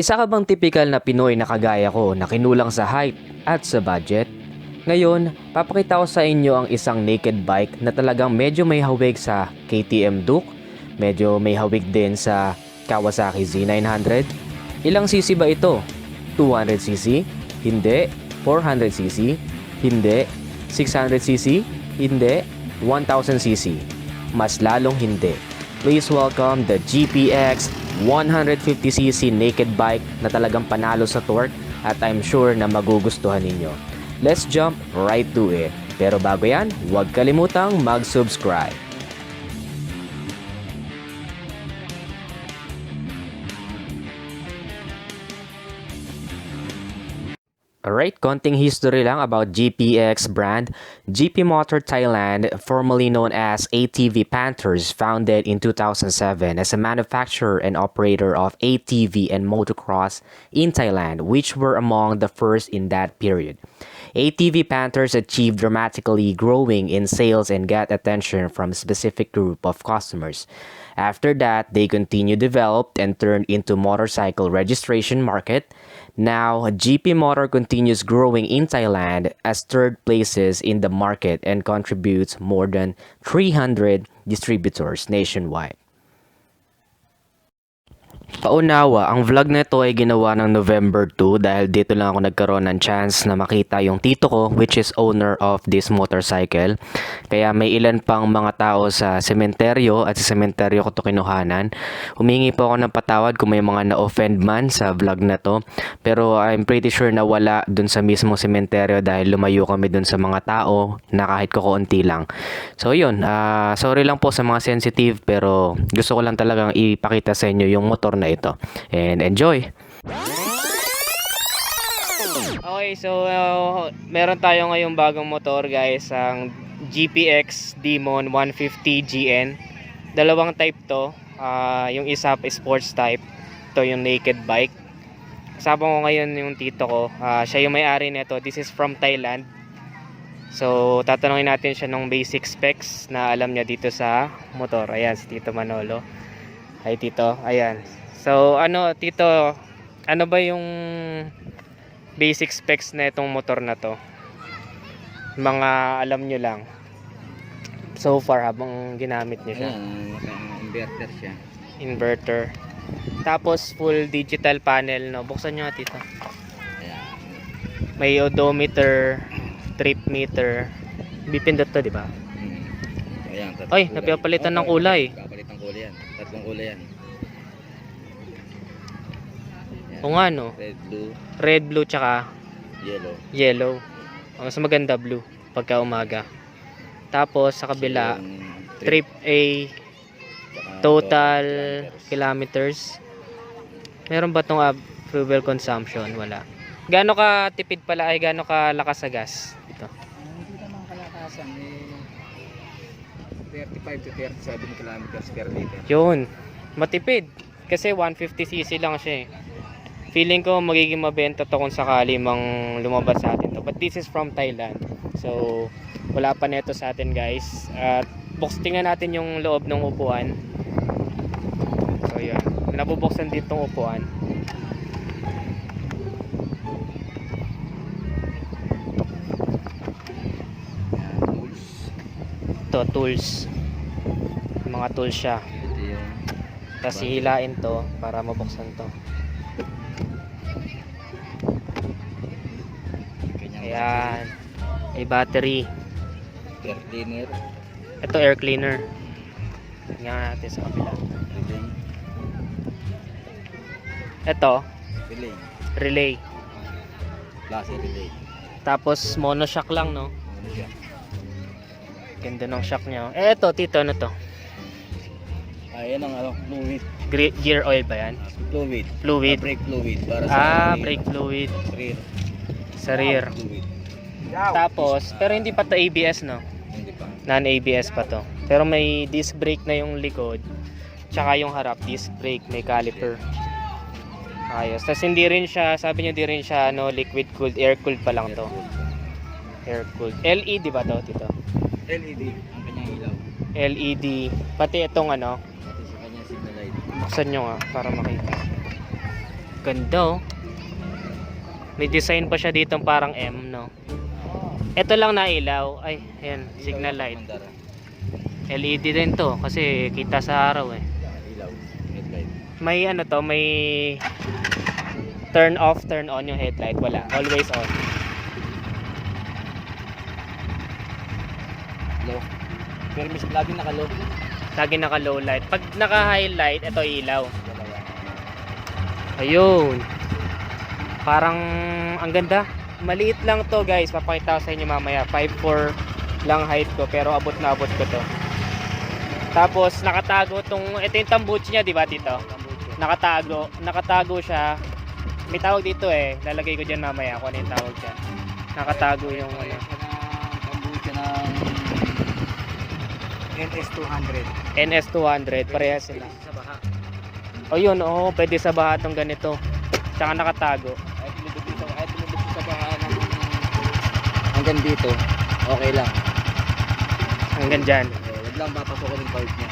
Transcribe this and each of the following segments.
Isa ka bang typical na Pinoy na kagaya ko na kinulang sa height at sa budget? Ngayon, papakita ko sa inyo ang isang naked bike na talagang medyo may hawig sa KTM Duke, medyo may hawig din sa Kawasaki Z900. Ilang cc ba ito? 200cc? Hindi. 400cc? Hindi. 600cc? Hindi. 1000cc? Mas lalong hindi. Please welcome the GPX 150cc naked bike na talagang panalo sa torque at I'm sure na magugustuhan ninyo. Let's jump right to it. Pero bago yan, huwag kalimutang mag-subscribe. Alright, konting history lang about GPX brand. GP Motor Thailand, formerly known as ATV Panthers, founded in 2007 as a manufacturer and operator of ATV and motocross in Thailand, which were among the first in that period. ATV Panthers achieved dramatically growing in sales and got attention from a specific group of customers. After that, they continued developed and turned into motorcycle registration market. Now, GP Motor continues growing in Thailand as third places in the market and contributes more than 300 distributors nationwide. Paunawa, ang vlog na ito ay ginawa ng November 2 dahil dito lang ako nagkaroon ng chance na makita yung tito ko which is owner of this motorcycle. Kaya may ilan pang mga tao sa sementeryo at sa sementeryo ko to kinuhanan. Humingi po ako ng patawad kung may mga na-offend man sa vlog na to. Pero I'm pretty sure na wala dun sa mismong sementeryo dahil lumayo kami dun sa mga tao na kahit kukunti lang. So yun, ah, sorry lang po sa mga sensitive pero gusto ko lang talagang ipakita sa inyo yung motor na ito. And enjoy! Okay, so uh, meron tayo ngayong bagong motor guys, ang GPX Demon 150 GN. Dalawang type to, ah, yung isa sports type, to yung naked bike. Kasama ko ngayon yung tito ko, Ah, siya yung may-ari nito. This is from Thailand. So, tatanungin natin siya ng basic specs na alam niya dito sa motor. Ayan, si Tito Manolo. Ay, Tito. Ayan. So, ano, Tito, ano ba yung basic specs na itong motor na to? Mga alam nyo lang. So far, habang ginamit nyo siya. Ayan, naka-inverter siya. Inverter. Tapos, full digital panel, no? Buksan nyo nga, Tito. Ayan. May odometer, trip meter. Bipindot to, di ba? Hmm. Ayan, Ay, napapalitan ng Oo, kulay. Napapalitan kulay yan. Tatlong kulay yan. Ayan. O nga, no? Red, blue, Red, blue, tsaka yellow. yellow. Ang mas maganda blue pagka umaga. Tapos sa kabila, Yung trip A, tsaka total kilometers. Meron ba tong uh, fuel consumption? Wala. Gaano ka tipid pala ay gaano ka lakas sa gas? Ito. Hindi naman kalakasan eh 35 to 37 kilometers per liter. Yun. Matipid. Kasi 150cc lang siya eh. Feeling ko magiging mabenta to kung sakali mang lumabas sa atin to. But this is from Thailand. So, wala pa neto sa atin guys. At box tingnan natin yung loob ng upuan. So, yun. Nabubuksan dito yung upuan. To tools. Mga tools siya. Tapos hihilain to para mabuksan to. Ayan. May battery. air cleaner, Ito air cleaner. Tingnan natin sa kabila. relay, Ito, relay, relay. klase relay. Tapos monoshock lang, no? Siya? Ganda ng shock niya. oh. Eh, ito, tito, ano to? Ayan ang ano, fluid. Gear oil ba yan? Fluid. Fluid. Ah, brake fluid para sa Ah, brake fluid rear. Sa rear. Tapos, pero hindi pa to ABS, no? Hindi pa. Non-ABS pa to. Pero may disc brake na yung likod. Tsaka yung harap, disc brake, may caliper. Ayos. Tapos hindi rin siya, sabi niyo di rin siya ano, liquid cooled, air cooled pa lang to. Air cooled. LED ba to, tito? LED ang kanyang ilaw. LED. Pati itong ano, Pati sa kanyang signal light. buksan nyo nga para makita. Ganda oh. May design pa siya dito parang M, no? Ito lang na ilaw. Ay, ayan, signal light. LED din to kasi kita sa araw eh. Ilaw. Headlight. May ano to, may turn off, turn on yung headlight. Wala, always on. Low. Pero mas lagi naka-low. Lagi naka low light. Pag naka highlight, ito ilaw. Ayun. Parang ang ganda. Maliit lang to guys. Papakita ko sa inyo mamaya. 5'4 lang height ko pero abot na abot ko to. Tapos nakatago tong ito yung tambuchi niya, di ba dito? Nakatago, nakatago siya. May tawag dito eh. Lalagay ko diyan mamaya kung ano yung tawag diyan. Nakatago yung ano. Kombucha ng NS200. NS200, parehas sila. Sa baha. O yun, oo, pwede sa baha tong ganito. Tsaka nakatago. Kahit lumubog dito, kahit lumubog sa baha ng hanggang dito, okay lang. Hanggang dyan. Eh, wag lang papasokin yung part niya.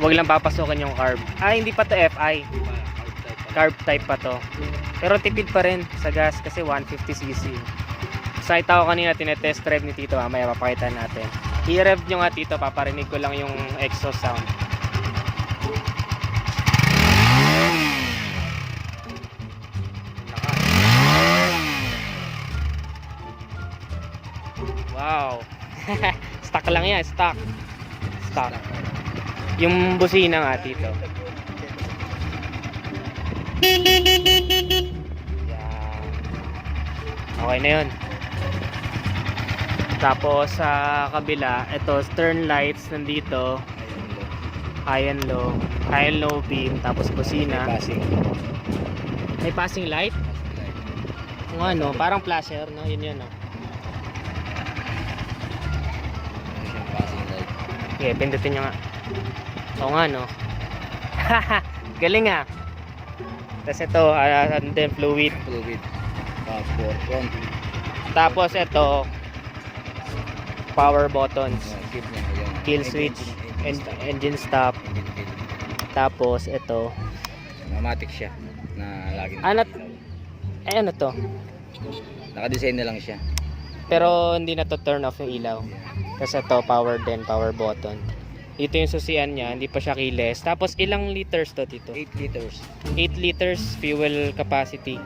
Huwag lang papasokan yung carb. Ah, hindi pa to FI. Carb type pa to. Pero tipid pa rin sa gas kasi 150cc. Excited ako kanina, tinetest drive ni Tito. Mamaya papakita natin. I-rev nyo nga Tito, paparinig ko lang yung exhaust sound. stock lang yan, stock. Stock. Yung busina nga Tito. Yan. Okay na yun. Tapos sa kabila, ito stern lights nandito, high and low, high and low beam, tapos busina. Passing. May passing light? Kung ano, parang flasher, no? Yun yun, no? Okay, pindutin nyo nga. Oo nga, no? Galing ah. Tapos ito, uh, ano din, fluid. Fluid. Uh, for front. Tapos ito, power buttons. Kill switch, engine engine stop. Tapos ito, Automatic siya na lagi Ano- eh ano to? Naka-design na lang siya. Pero hindi na to turn off yung ilaw. Kasi ito, power din, power button. Ito yung susian niya, hindi pa siya keyless. Tapos ilang liters to dito? 8 liters. 8 liters fuel capacity.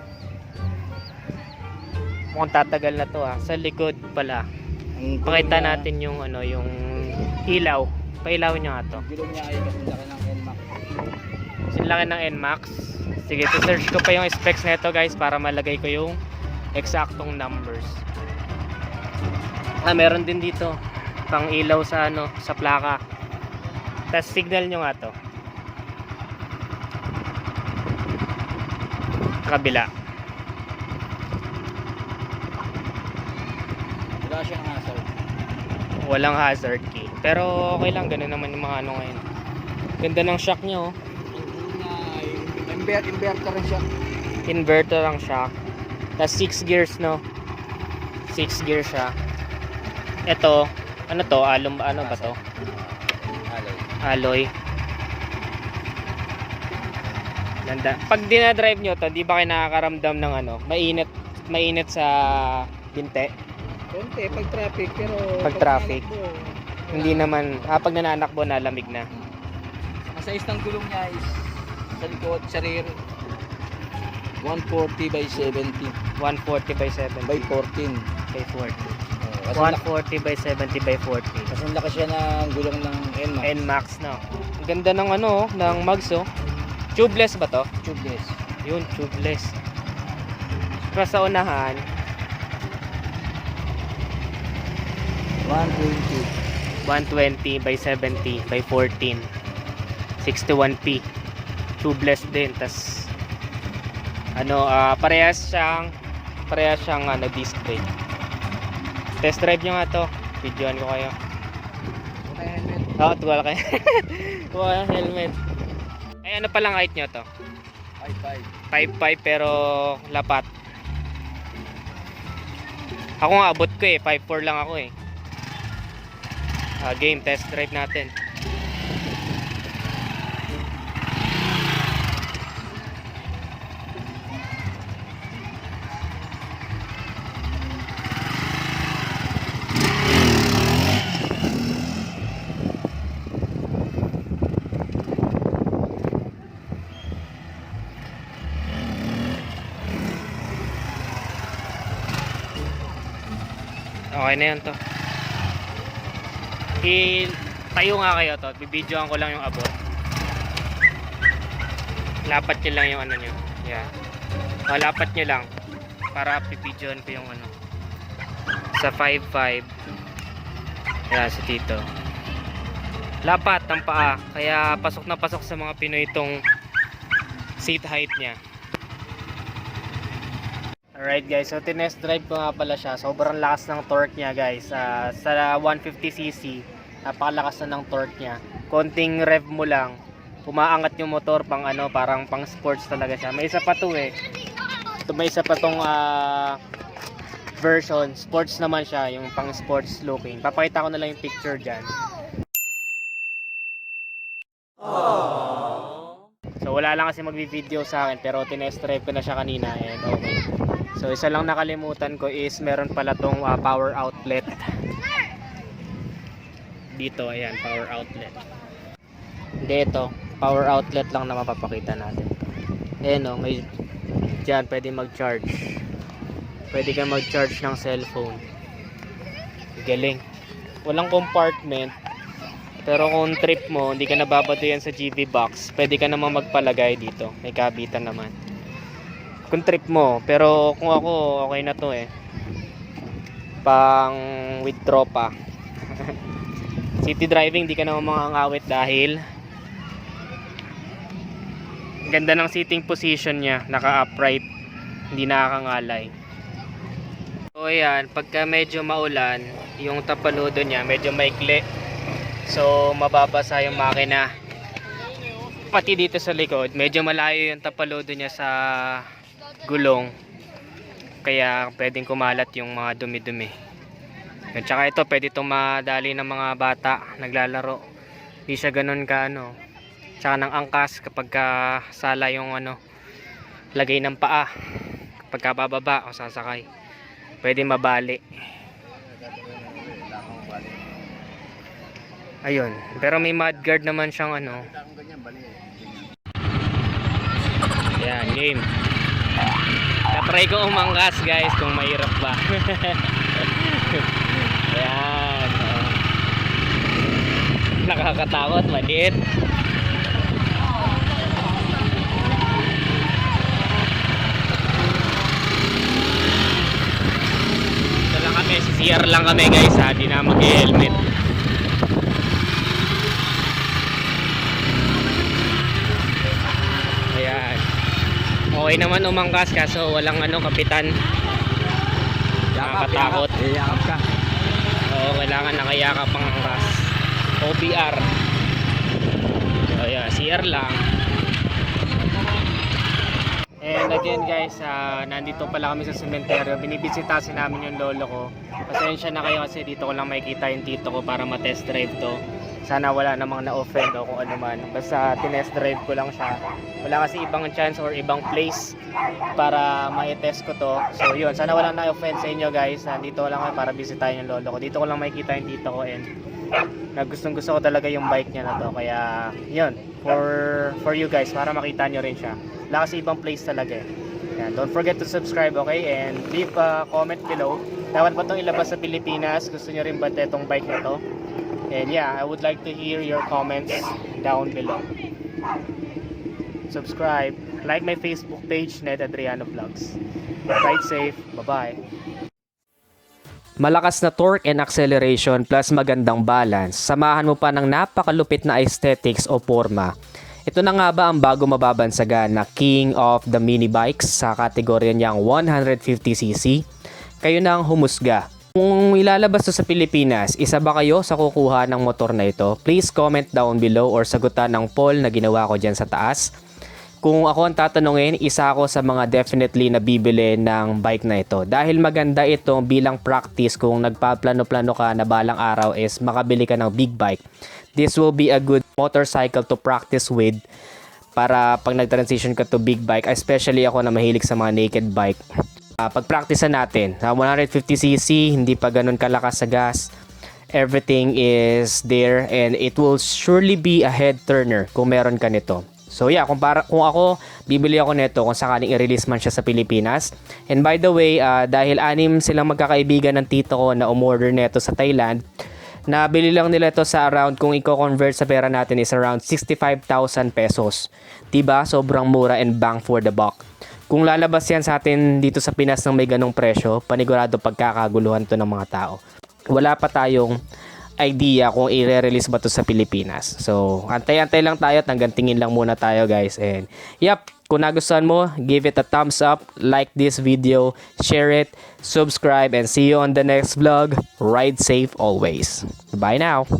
Mukhang tatagal na to ah. Sa likod pala. Pakita niya- natin yung ano, yung ilaw. Pailawin niyo nga to. Gulong niya ay kasi laki ng NMAX. Laki ng NMAX. Sige, search ko pa yung specs nito guys para malagay ko yung eksaktong numbers. Ah, meron din dito. Pang ilaw sa ano, sa plaka. Tapos signal nyo nga to. Kabila. Wala siyang hazard. Walang hazard key. Pero okay lang, ganun naman yung mga ano ngayon. Ganda ng shock nyo. oh. Inverter rin siya. Inverter ang shock. Tapos 6 gears no. 6 gears siya. Ito, ano to? Alum, ano ba to? Alloy. Alloy. Ganda. Pag dinadrive nyo to, di ba kayo nakakaramdam ng ano? Mainit, mainit sa binte? Konti pag traffic pero Pag traffic. nananakbo, Hindi naman, ah, pag nananakbo, nalamig na. Ang size ng gulong niya is sa likod, sa rear 140 by 70 140 by 70 by 14. by 40. Oh, kasi, laki, 140 by 70 by 40. kasi laki siya ng gulong ng NMAX. NMAX no. Ang ganda ng ano, ng mags oh. Tubeless ba to? Tubeless. Yun, tubeless. Pero sa unahan, 120. 120 by 70 by 14. 61p. Tubeless din. Tas ano, ah, parehas siyang parehas siyang ano, disc brake. Test drive nyo nga to. Videoan ko kayo. Okay, helmet. Oh, tuwala kayo. tuwala kayo helmet. Ay, ano palang height nyo to? 5.5. 5'5 pero lapat. Ako nga abot ko eh, 5'4 lang ako eh. Ah, game test drive natin. Okay na yan to. I tayo nga kayo to. Bibidyoan ko lang yung abot. Lapat nyo lang yung ano nyo. Yeah. O, lapat nyo lang. Para pipidyoan ko yung ano. Sa 5.5. Yan, si Tito. Lapat ang paa. Kaya pasok na pasok sa mga Pinoy itong seat height niya. Alright guys, so tinest drive ko nga pala siya. Sobrang lakas ng torque niya guys. Ah, sa 150cc, napakalakas na ng torque niya. Konting rev mo lang, umaangat yung motor pang ano, parang pang sports talaga siya. May isa pa to eh. Ito may isa pa tong ah, version. Sports naman siya, yung pang sports looking. Papakita ko na lang yung picture dyan. So wala lang kasi magvi-video sa akin pero tinest drive ko na siya kanina and okay. So isa lang nakalimutan ko is meron pala tong ah, power outlet. Dito ayan, power outlet. Hindi ito, power outlet lang na mapapakita natin. Ayan o, may dyan pwede mag-charge. Pwede kang mag-charge ng cellphone. Galing. Walang compartment. Pero kung trip mo, hindi ka nababato yan sa GV box, pwede ka naman magpalagay dito. May kabitan naman. Kung trip mo, pero kung ako, okay na to eh. Pang with tropa. City driving, di ka naman makangawit dahil ganda ng sitting position niya, naka-upright, hindi nakakangalay. So ayan, pagka medyo maulan, yung tapaludo niya medyo maikli. So mababasa yung makina. Pati dito sa likod, medyo malayo yung tapaludo niya sa gulong. Kaya pwedeng kumalat yung mga dumi-dumi. At saka ito, pwede itong madali ng mga bata naglalaro. Hindi siya ganun ka ano. Tsaka ng angkas kapag ka sala yung ano, lagay ng paa. Kapag ka bababa o sasakay. Pwede mabali. Ayun. Pero may mudguard naman siyang ano. Ayan, game. Katry ko umangkas guys kung mahirap ba. Ayan. oh. Nakakatakot, maliit. Ito lang kami, si CR lang kami guys ha, di na mag-helmet. Ayan. Okay naman umangkas kaso walang ano kapitan. Nakakatakot. Iyakap ka. Oo, kailangan nakayakap ang angkas. OBR. So, yeah, CR lang. And again guys, ah, nandito pala kami sa sementeryo. Binibisitasin namin yung lolo ko. Pasensya na kayo kasi dito ko lang makikita yung tito ko para ma-test drive to. Sana wala namang na-offend o kung ano man. Basta tinest drive ko lang siya. Wala kasi ibang chance or ibang place para ma-test ko to. So yun, sana wala na-offend sa inyo guys. Nandito lang kami para bisitahin yung lolo ko. Dito ko lang makikita yung tito ko and na gustong gusto ko talaga yung bike niya na to. Kaya yun, for for you guys, para makita nyo rin siya. Wala kasi ibang place talaga eh. Yan, don't forget to subscribe, okay? And leave a comment below. Dapat ba itong ilabas sa Pilipinas? Gusto nyo rin ba itong bike na to? And yeah, I would like to hear your comments down below. Subscribe. Like my Facebook page, Ned Adriano Vlogs. Ride safe. Bye-bye. Malakas na torque and acceleration plus magandang balance, samahan mo pa ng napakalupit na aesthetics o forma. Ito na nga ba ang bago mababansagan na King of the Mini Bikes sa kategorya niyang 150cc? Kayo na ang humusga. Kung ilalabas to sa Pilipinas, isa ba kayo sa kukuha ng motor na ito? Please comment down below or sagutan ng poll na ginawa ko dyan sa taas. Kung ako ang tatanungin, isa ako sa mga definitely na bibili ng bike na ito. Dahil maganda ito bilang practice kung nagpaplano-plano ka na balang araw is makabili ka ng big bike. This will be a good motorcycle to practice with para pag nag-transition ka to big bike, especially ako na mahilig sa mga naked bike. Uh, pag-practice natin, sa 150cc, hindi pa ganun kalakas sa gas. Everything is there and it will surely be a head turner kung meron ka nito. So yeah, kung, para, kung ako, bibili ako nito kung sakaling i-release man siya sa Pilipinas. And by the way, ah, dahil anim silang magkakaibigan ng tito ko na umorder nito sa Thailand, nabili lang nila ito sa around, kung i-convert sa pera natin is around 65,000 pesos. Diba? Sobrang mura and bang for the buck. Kung lalabas yan sa atin dito sa Pinas ng may ganong presyo, panigurado pagkakaguluhan to ng mga tao. Wala pa tayong idea kung i-release ba to sa Pilipinas. So, antay-antay lang tayo at hanggang tingin lang muna tayo guys. And, yep, kung nagustuhan mo, give it a thumbs up, like this video, share it, subscribe, and see you on the next vlog. Ride safe always. Bye now!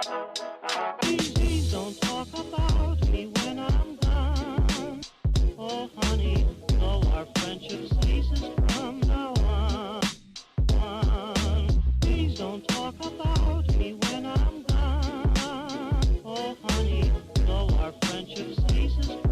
Please don't talk about me when I'm gone. Oh, honey, our friendship ceases from now on. Please don't talk about me when I'm. Oh, honey, our friendship ceases